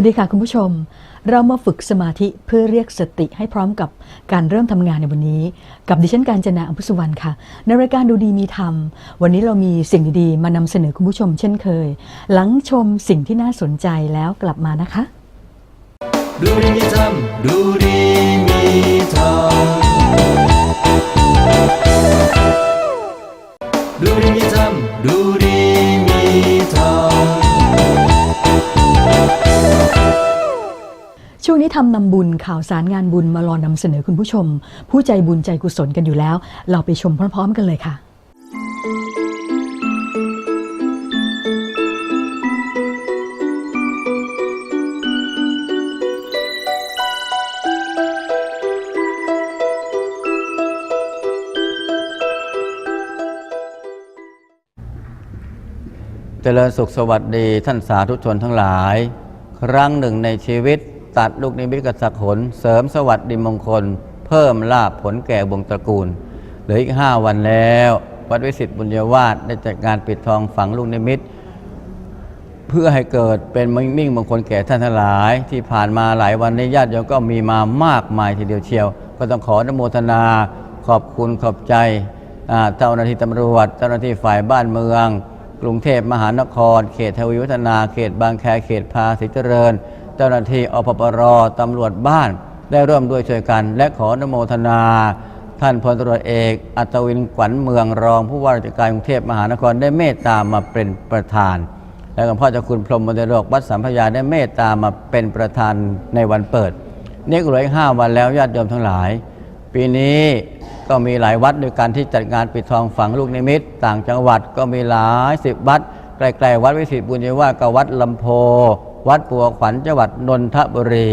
วัสดีค่ะคุณผู้ชม เรามาฝึกสมาธิเพื่อเรียกสติให้พร้อมกับการเริ่มทำงานในวันนี้ กับดิฉันการจนาอัมพุสุวรรณค่ะ ในรายการดูดีมีธรรม วันนี้เรามีสิ่งดีๆ มานำเสนอคุณผู้ชมเช่นเคย หลังชมสิ่งที่น่าสนใจแล้วกลับมานะคะ ดูดีมีธรรมดูดีมีธรรมดูดีมีธรรม ช่วงนี้ทำนำบุญข่าวสารงานบุญมารอนำเสนอคุณผู้ชม ผู้ใจบุญใจกุศลกันอยู่แล้ว เราไปชมพร้อม ๆ กันเลยค่ะ เจริญสุขสวัสดีท่านสาธุชนทั้งหลาย ครั้งหนึ่งในชีวิต ตัดลูกนิมิตกษักหนเสริมสวัสดีมงคล เพิ่มลาภผลแก่วงตระกูล เหลืออีกห้าวันแล้ว วัดวิสิตบุญยวาสได้จัดงานปิดทองฝังลูกนิมิต เพื่อให้เกิดเป็นมิ่งมงคลแก่ท่านทั้งหลาย ที่ผ่านมาหลายวันในญาติโยมก็มีมามากมายทีเดียวเชียว ก็ต้องขอนโมทนาขอบคุณขอบใจเจ้าหน้าที่ตำรวจเจ้าหน้าที่ฝ่ายบ้านเมือง กรุงเทพมหานคร เขตทวีวัฒนา เขตบางแคเขตภาษีเจริญ เจ้าหน้าที่อปปรตำรวจบ้าน ได้ร่วมด้วยช่วยกัน และขออนุโมทนา ท่านพลตรวจเอก อัศวินขวัญเมืองรองผู้ว่าราชการกรุงเทพมหานครได้เมตตามาเป็นประธาน และหลวงพ่อเจ้าคุณพรหมบรโลกวัดสัมพยาได้เมตตามาเป็นประธานในวันเปิดนี่ก็เหลืออีกห้าวันแล้วญาติโยมทั้งหลาย ปีนี้ก็มีหลายวัดด้วยกันที่จัดงานปิดทองฝังลูกนิมิต ต่างจังหวัดก็มีหลายสิบวัดใกล้ๆวัดวิสิตบุญยวากับวัดลำโพ วัดปัวขวัญจังหวัดนนทบุรี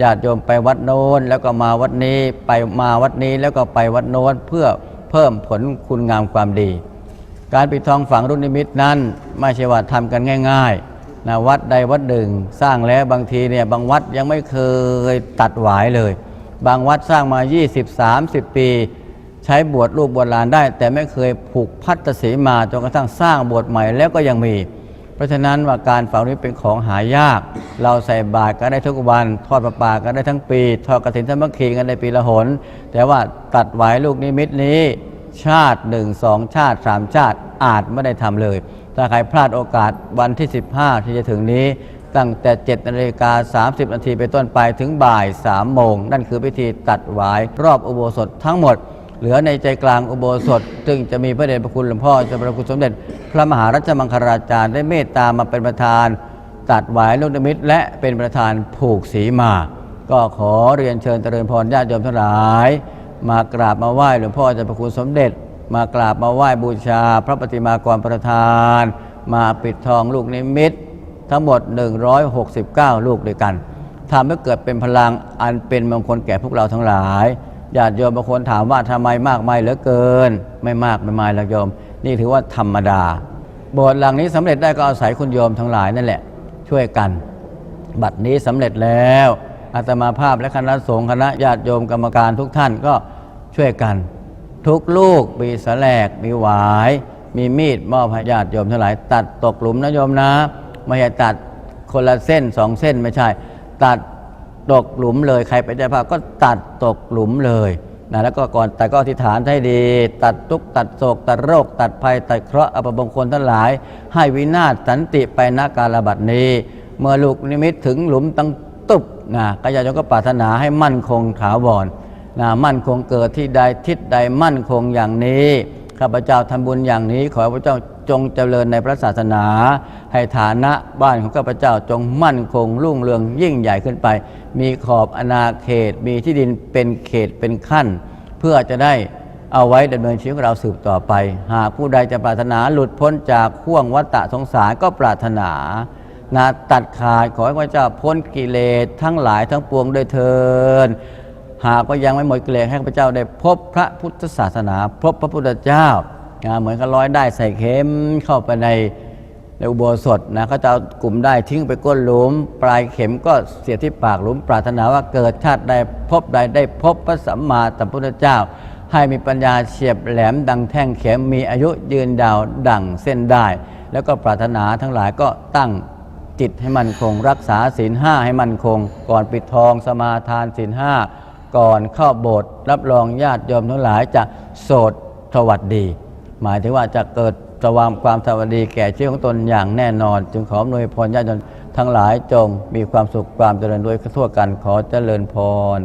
ญาติโยมไปวัดโน้นแล้วก็มาวัดนี้ไปมาวัดนี้แล้วก็ไปวัดโน้นเพื่อเพิ่มผลคุณงามความดี การปิดทองฝังรุ่นนิมิตนั้น ไม่ใช่ว่าทำกันง่ายๆนะวัดใดวัดหนึ่ง สร้างแล้วบางทีเนี่ยบางวัดยังไม่เคยตัดหวายเลย บางวัดสร้างมา 20-30 ปี ใช้บวชรูปโบราณได้ แต่ไม่เคยผูกพัตสีมาจนกระทั่งสร้างบวชใหม่แล้วก็ยังมี เพราะฉะนั้นว่าการฝังนี้เป็นของหายาก เราใส่บาตรก็ได้ทุกวัน ทอดประปาก็ได้ทั้งปี ทอดกระถินธรรมคีกันในปีละหน แต่ว่าตัดหวลูกนิมิตนี้ ชาติหนึ่งสองชาติสามชาติอาจไม่ได้ทำเลย ถ้าใครพลาดโอกาสวันที่ 15 ที่จะถึงนี้ตั้งแต่7นาฬิกา30 นาทีไปต้นไปถึงบ่าย 3 โมง นั่นคือพิธีตัดหวายรอบอุโบสถทั้งหมด เหลือในใจกลางอุโบสถ ซึ่งจะมีพระเดชพระคุณหลวงพ่อจ้าพระคุณสมเด็จ พระมหารัชมังคลาจารย์ได้เมตตามาเป็นประธาน ตัดหวายลูกนิมิตและเป็นประธานผูกสีมา ก็ขอเรียนเชิญเจริญพรญาติโยมทั้งหลาย มากราบมาไหว้หลวงพ่อจ้าพระคุณสมเด็จ มากราบมาไหว้บูชา พระปฏิมากรประธาน มาปิดทองลูกนิมิต ทั้งหมด 169 ลูกด้วยกันทำให้เกิดเป็นพลังอันเป็นมงคลแก่พวกเราทั้งหลาย ญาติโยมบางคนถามว่าทำไมมากมายเหลือเกิน ไม่มากไม่มายหรอกโยม นี่ถือว่าธรรมดาโบสถ์หลังนี้สำเร็จได้ก็อาศัยคุณโยมทั้งหลายนั่นแหละ ช่วยกัน บัดนี้สำเร็จแล้วอาตมาภาพและคณะสงฆ์คณะญาติโยมกรรมการทุกท่านก็ช่วยกัน ทุกลูกมีสแลกมีหวาย มีมีดมอบให้ญาติโยมทั้งหลาย ตัดตกหลุมนะโยมนะ ไม่ใช่ตัดคนละเส้นสองเส้นไม่ใช่ ตัด ตกหลุมเลยใครเป็นเจ้าภาพก็ตัดตกหลุมเลยนะแล้วก็ก่อนแต่ก็อธิษฐานให้ดี ตัดทุกตัดโศก ตัดโรค ตัดภัย ตัดเคราะห์อัปมงคลทั้งหลาย ให้วินาศสันติไปณกาลบัดนี้ เมื่อลูกนิมิตถึงหลุมตั้งตุบนะก็ญาติโยมก็ปรารถนาให้มั่นคงถาวรนะมั่นคงเกิดที่ใดทิศใดมั่นคงอย่างนี้ข้าพเจ้าทำบุญอย่างนี้ ขอพระเจ้า จงเจริญในพระศาสนา ให้ฐานะบ้านของข้าพเจ้าจงมั่นคงรุ่งเรืองยิ่งใหญ่ขึ้นไป มีขอบอาณาเขต มีที่ดินเป็นเขตเป็นขั้น เพื่อจะได้เอาไว้ดำเนินชีวิตของเราสืบต่อไป หากผู้ใดจะปรารถนาหลุดพ้นจากข่วงวัฏฏสงสารก็ปรารถนานะตัดขาดขอให้พระเจ้าพ้นกิเลสทั้งหลายทั้งปวงด้วยเทินหากว่ายังไม่หมดกิเลสให้ข้าพเจ้าได้พบพระพุทธศาสนา พบพระพุทธเจ้า อ่าเหมือนกับร้อยได้ใส่เข็มเข้าไปในในอุโบสถนะเขาจะเอากลุ่มได้ทิ้งไปก้นหลุม ปลายเข็มก็เสียที่ปากหลุม ปรารถนาว่าเกิดชาติใดพบใดได้พบพระสัมมาสัมพุทธเจ้า ให้มีปัญญาเฉียบแหลมดังแท่งเข็มมีอายุยืนดาวดังเส้นได้ แล้วก็ปรารถนาทั้งหลายก็ตั้งจิตให้มันคง รักษาศีลห้าให้มันคง ก่อนปิดทองสมาทานศีลห้าก่อนเข้าโบสถ์รับรองญาติโยมทั้งหลายจะโสดสวัสดี หมายถึงว่าจะเกิดสว่างความสวัสดีแก่ชีวิตของตนอย่างแน่นอน จึงขออำนวยพรญาติโยมทั้งหลายจงมีความสุขความเจริญด้วยทั่วกันขอเจริญพร